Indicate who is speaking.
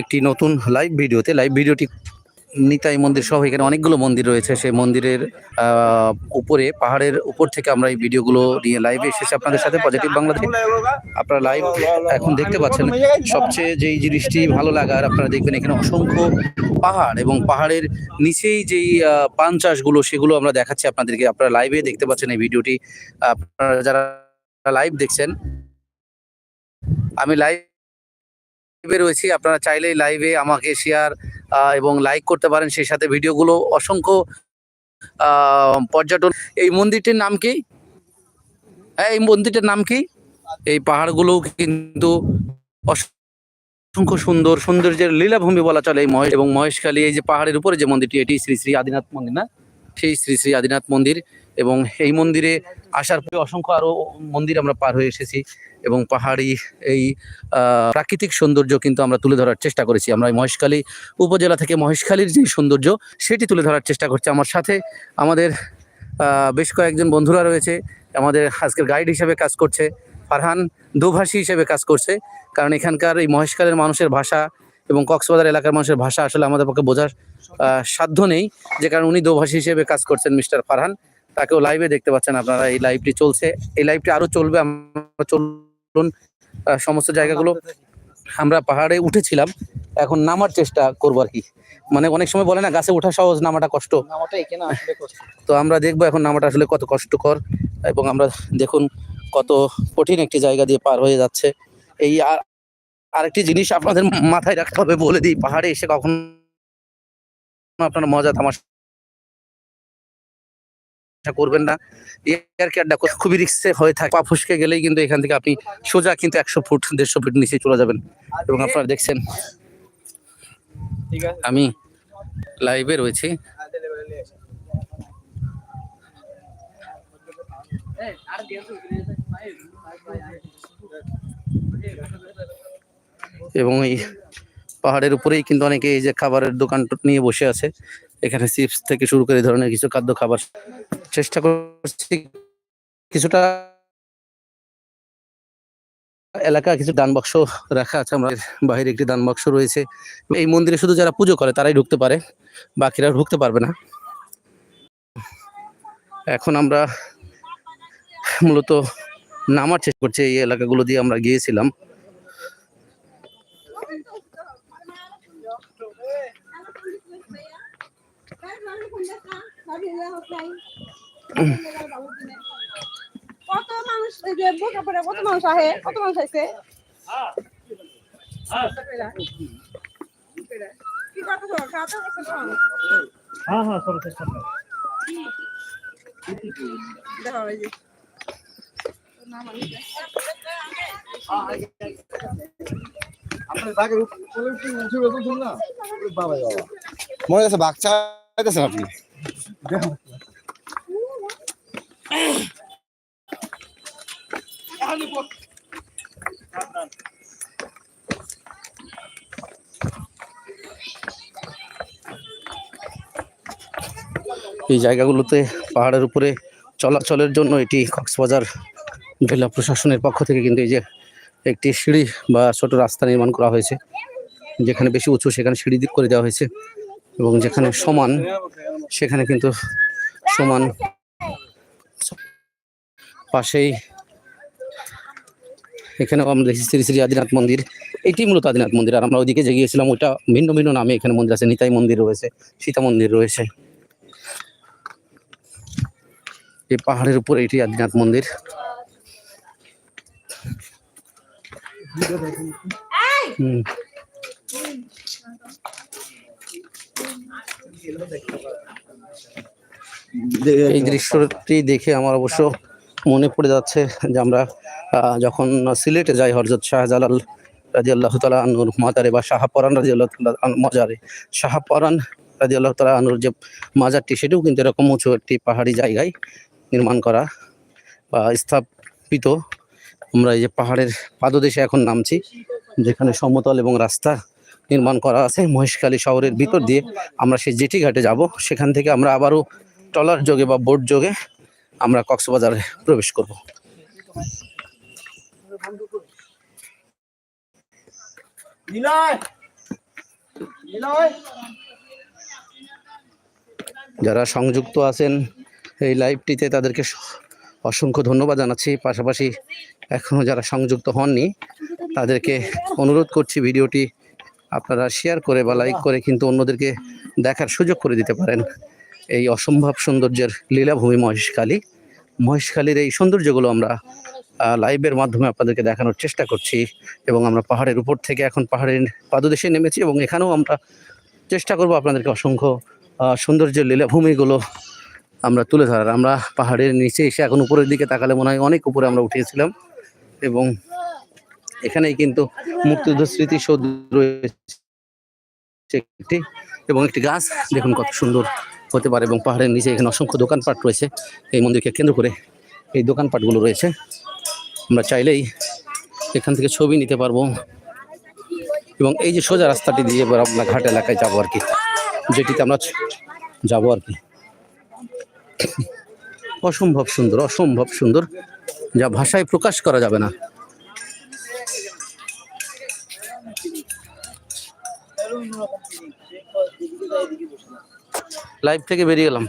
Speaker 1: একটি নতুন লাইভ ভিডিওতে লাইভ ভিডিওটি নিতাই মন্দির সহ এখানে অনেকগুলো মন্দির রয়েছে। সেই মন্দিরের উপরে, পাহাড়ের উপর থেকে আমরা এই ভিডিওগুলো নিয়ে লাইভে এসেছি আপনাদের সাথে পজিটিভ বাংলাদেশ আপনারা লাইভ এখন দেখতে পাচ্ছেন, সবচেয়ে যেই জিনিসটি ভালো লাগার, আপনারা দেখবেন এখানে অসংখ্য পাহাড় এবং পাহাড়ের নিচেই যেই পান চাষগুলো, সেগুলো আমরা দেখাচ্ছি আপনাদেরকে। আপনারা লাইভে দেখতে পাচ্ছেন এই ভিডিওটি। আপনারা যারা লাইভ দেখছেন, আমি লাইভে রয়েছি। আপনারা চাইলেই লাইভে আমাকে শেয়ার এবং লাইক করতে পারেন। সেই সাথে ভিডিওগুলো অসংখ্য পর্যটন। এই মন্দিরটির নাম কি? হ্যাঁ এই মন্দিরটির নাম কি? এই পাহাড়গুলো কিন্তু অসংখ্য সুন্দর। সৌন্দর্যের লীলাভূমি বলা চলে এই মহেশ। এবং মহেশখালী, এই যে পাহাড়ের উপরে যে মন্দিরটি, এটি শ্রী শ্রী আদিনাথ মন্দির না? সেই শ্রী শ্রী আদিনাথ মন্দির। এবং এই মন্দিরে আসার পরে অসংখ্য আরও মন্দির আমরা পার হয়ে এসেছি এবং পাহাড়ি এই প্রাকৃতিক সৌন্দর্য কিন্তু আমরা তুলে ধরার চেষ্টা করেছি। আমরা এই মহেশখালী উপজেলা থেকে মহেশখালীর যে সৌন্দর্য, সেটি তুলে ধরার চেষ্টা করছি। আমার সাথে আমাদের বেশ কয়েকজন বন্ধুরা রয়েছে। আমাদের আজকের গাইড হিসেবে কাজ করছে ফারহান দোভাষী হিসেবে কাজ করছে। কারণ এখানকার এই মহেশখালের মানুষের ভাষা এবং কক্সবাজার এলাকার মানুষের ভাষা আসলে আমাদের পক্ষে বোঝার সাধ্য নেই। যে কারণ উনি দোভাষী হিসেবে কাজ করছেন মিস্টার ফারহান। তাকেও লাইভে দেখতে পাচ্ছেন আপনারা এই লাইভটি চলছে। এই লাইভটি আরও চলবে আমরা চলুন সমস্ত জায়গাগুলো। আমরা পাহাড়ে উঠেছিলাম এখন নামার চেষ্টা করব আর কি। মানে অনেক সময় বলে না গাছে ওঠা সহজ নামাটা কষ্ট। তো আমরা দেখব এখন নামাটা আসলে কত কষ্টকর এবং আমরা দেখুন কত কঠিন একটি জায়গা দিয়ে পার হয়ে যাচ্ছে। এই আর আরেকটি জিনিস আপনাদের মাথায় রাখতে হবে বলে দিই পাহাড়ে এসে কখন আপনার মজা তামাশা করবেন না। এয়ার কেয়ারটা খুবই রিক্সে হয়ে থাকে। পা ফুসকে গেলেই কিন্তু এখান থেকে আপনি সোজা কিন্তু একশো ফুট দেড়শো ফুট নিচে চলে যাবেন। এবং আপনারা দেখছেন আমি লাইভে রয়েছি। এবং এই পাহাড়ের উপরেই কিন্তু অনেকে এই যে খাবারের দোকান নিয়ে বসে আছে। এখানে চিপস থেকে শুরু করে ধরনের কিছু খাদ্য খাবার চেষ্টা করছি। কিছুটা এলাকা, কিছু দান বাক্স রাখা আছে। আমাদের বাইরে একটি দান বাক্স রয়েছে। এই মন্দিরে শুধু যারা পুজো করে, তারাই ঢুকতে পারে। বাকিরা ঢুকতে পারবে না। এখন আমরা মূলত নামার চেষ্টা করছি। এই এলাকাগুলো দিয়ে আমরা গিয়েছিলাম।
Speaker 2: কত মানুষ বোকা পড়ে কত মানুষ আহে কত মানুষ আইছে
Speaker 3: মনে আপনি?
Speaker 1: এই জায়গাগুলোতে পাহাড়ের উপরে চলাচলের জন্য এটি কক্সবাজার জেলা প্রশাসনের পক্ষ থেকে কিন্তু এই যে একটি সিঁড়ি বা ছোট রাস্তা নির্মাণ করা হয়েছে, যেখানে বেশি উঁচু সেখানে সিঁড়ি দিয়ে করে দেওয়া হয়েছে। এবং যেখানে সমান, সেখানে কিন্তু সমান পাশেই এখানেও আমরা দেখি শ্রী শ্রী আদিনাথ মন্দির। এটি মূলত আদিনাথ মন্দির, আর আমরা ওইদিকে যে গিয়েছিলাম ওইটা ভিন্ন ভিন্ন নামে এখানে মন্দির আছে, নিতাই মন্দির রয়েছে, সীতা মন্দির রয়েছে। এই পাহাড়ের উপর এটি আদিনাথ মন্দির। হুম। এই দৃশ্যটি দেখে আমার অবশ্য মনে পড়ে যাচ্ছে যে আমরা যখন সিলেটে যাই হরজত শাহজালাল রাজি আল্লাহ তালা আনুর মাজারে বা শাহাপরান রাজি আল্লাহ মজারে শাহাপরান রাজি আল্লাহ তালা আনুর যে মাজারটি, সেটিও কিন্তু এরকম উঁচু একটি পাহাড়ি জায়গায় নির্মাণ করা বা স্থাপিত। আমরা এই যে পাহাড়ের পাদদেশে এখন নামছি, যেখানে সমতল এবং রাস্তা নির্মাণ করা আছে মহেশখালী শহরের ভিতর দিয়ে আমরা সেই জেটি ঘাটে যাব। সেখান থেকে আমরা আবারও ট্রলার যোগে বা বোট যোগে আমরা কক্সবাজারে প্রবেশ করব। যারা সংযুক্ত আছেন এই লাইভটিতে তাদেরকে অসংখ্য ধন্যবাদ জানাচ্ছি। পাশাপাশি এখনও যারা সংযুক্ত হননি তাদেরকে অনুরোধ করছি ভিডিওটি আপনারা শেয়ার করে বা লাইক করে কিন্তু অন্যদেরকে দেখার সুযোগ করে দিতে পারেন। এই অসম্ভব সৌন্দর্যের লীলাভূমি মহেশখালী। মহেশখালীর এই সৌন্দর্যগুলো আমরা লাইভের মাধ্যমে আপনাদেরকে দেখানোর চেষ্টা করছি এবং আমরা পাহাড়ের উপর থেকে এখন পাহাড়ের পাদদেশে নেমেছি এবং এখানেও আমরা চেষ্টা করব আপনাদেরকে অসংখ্য সৌন্দর্যের লীলাভূমিগুলো আমরা তুলে ধরার। আমরা পাহাড়ের নিচে এসে এখন উপরের দিকে তাকালে মনে হয় অনেক উপরে আমরা উঠেছিলাম এবং এখানেই কিন্তু মুক্তিযুদ্ধ স্মৃতিসৌধ রয়েছে একটি, এবং একটি গাছ। দেখুন কত সুন্দর হতে পারে, এবং পাহাড়ের নিচে এখানে অসংখ্য দোকানপাট রয়েছে। এই মন্দিরকে কেন্দ্র করে এই দোকানপাটগুলো রয়েছে। আমরা চাইলেই এখান থেকে ছবি নিতে পারব। এবং এই যে সোজা রাস্তাটি দিয়ে এবার আমরা ঘাট এলাকায় যাব আর কি, যেটিতে আমরা যাব আর কি। অসম্ভব সুন্দর অসম্ভব সুন্দর। যা ভাষায় প্রকাশ করা যাবে না। লাইভ থেকে বেরিয়ে গেলাম।